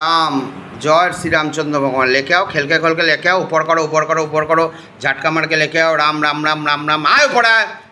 রাম, জয় শ্রীরামচন্দ্র ভগবান লেখে আও খেলকে খেলকে লেখে আও উপর করো উপর করো উপর করো, ঝাটকা মারকে লেখে আও রাম রাম রাম রাম রাম, আয় আয়।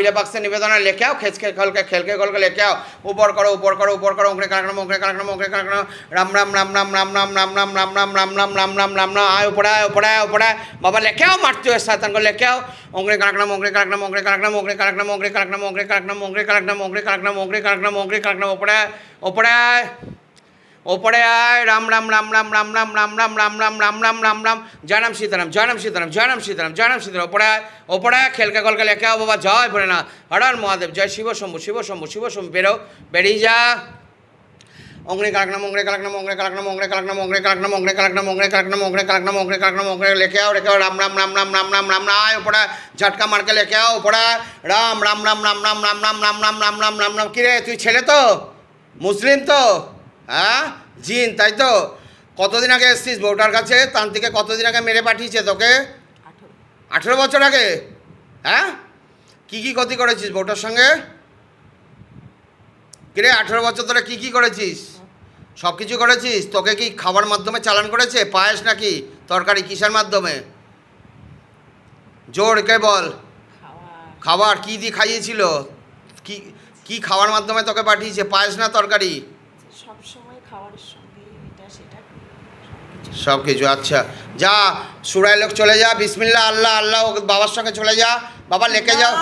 সাবিরা বাক্সে নিবেদনে লেখে আও খলকে খেলকে খলকে লেখে আও উপর করো উপর করো উপর করো ওঁকড়ে কাঁকড়াম ওঁকড়ে কাঁকড়াম ওঁকড়ে কাঁকড়াম রাম রাম রাম রাম রাম রাম রাম রাম রাম রাম রাম রাম রাম রাম রাম রাম আয় উপরে আয় উপরে বাবা লেখে আও মারতে হয় সাতান লেখে আও ওঁকড়ে কাঁকড়াম ওঁকড়ে কাঁকড়াম ওঁকড়ে কাঁকড়াম ওঁকড়ে কাঁকড়াম ওঁকড়ে কাঁকড়াম ওঁকড়ে কাঁকড়াম ওঁকড়ে কাঁকড়াম ওঁকড়ে কাঁকড়াম ওঁকড়ে কাঁকড়াম ওঁকড়ে কাঁকড়াম ওঁকড়ে কাঁকড়াম ওপরে আয় রাম রাম রাম রাম রাম রাম রাম রাম রাম রাম রাম রাম রাম রাম জয় রাম সীতারাম জয় রাম সীতারাম জয় রাম সীতারাম জয় রাম সীতারাম ওপরে আয় ওপরে আয় খেলকে কলকে লেখে বাবা জয় ভরে না হরার মহাদেব জয় শিব শম্ভু শিব শম্ভু শিব শম্ভু বেরো বেরিয়ে যা অঙ্গনে কালকনা মঙ্গলে কালকনা মঙ্গলে কালকনা মঙ্গলে কালকনা মঙ্গলে কালকনা মঙ্গলে কালকনা মঙ্গলে কালকনা মঙ্গলে কালকনা মঙ্গলে কালকনা মঙ্গলে লেখে আও রেখে রাম রাম রাম রাম রাম রাম রাম আয় ওপরে ঝটকা মারকে লেখে আও ওপরে রাম রাম রাম রাম রাম রাম রাম রাম রাম রাম রাম রাম রাম কিরে তুই ছেলে তো মুসলিম তো হ্যাঁ? জিন তাই তো? কতদিন আগে এসছিস বউটার কাছে? তান্ত্রিকে কতদিন আগে মেরে পাঠিয়েছে তোকে? আঠেরো। বছর আগে? হ্যাঁ? কি কি ক্ষতি করেছিস বউটার সঙ্গে? কিরে আঠেরো বছর ধরে কি কি করেছিস? সব কিছু করেছিস? তোকে কি খাবার মাধ্যমে চালান করেছে? পায়েস নাকি তরকারি কিসের মাধ্যমে? জোর কে বল। খাবার কি দিয়ে খাইয়েছিল? কি কি খাওয়ার মাধ্যমে তোকে পাঠিয়েছে? পায়েস না তরকারি? সময় সঙ্গে এটা সেটা সবকিছু। সব কিছু আচ্ছা। যা সুরাই লোক চলে যা বিসমিল্লা আল্লাহ আল্লাহ বাবার সঙ্গে চলে যা। বাবা লেকে যাও।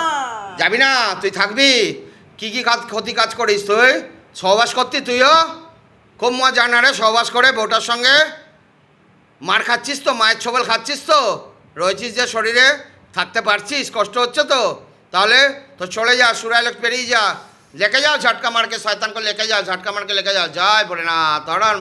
যাবি না? তুই থাকবি? কি কি কাজ ক্ষতি কাজ করিস তুই? সহবাস করতি তুইও? খুব মজা না রে সহবাস করে বউটার সঙ্গে? মার খাচ্ছিস তো মায়ের ছবল খাচ্ছিস তো? রয়েছিস যে শরীরে? থাকতে পারছিস? কষ্ট হচ্ছে তো? তাহলে তো চলে যা সুরাই লোক পেরিয়ে যা। लेके जाओ झटका मार के शैतान को लेके जाओ झटका मार के लेके जाओ जय भोलेनाथ हरण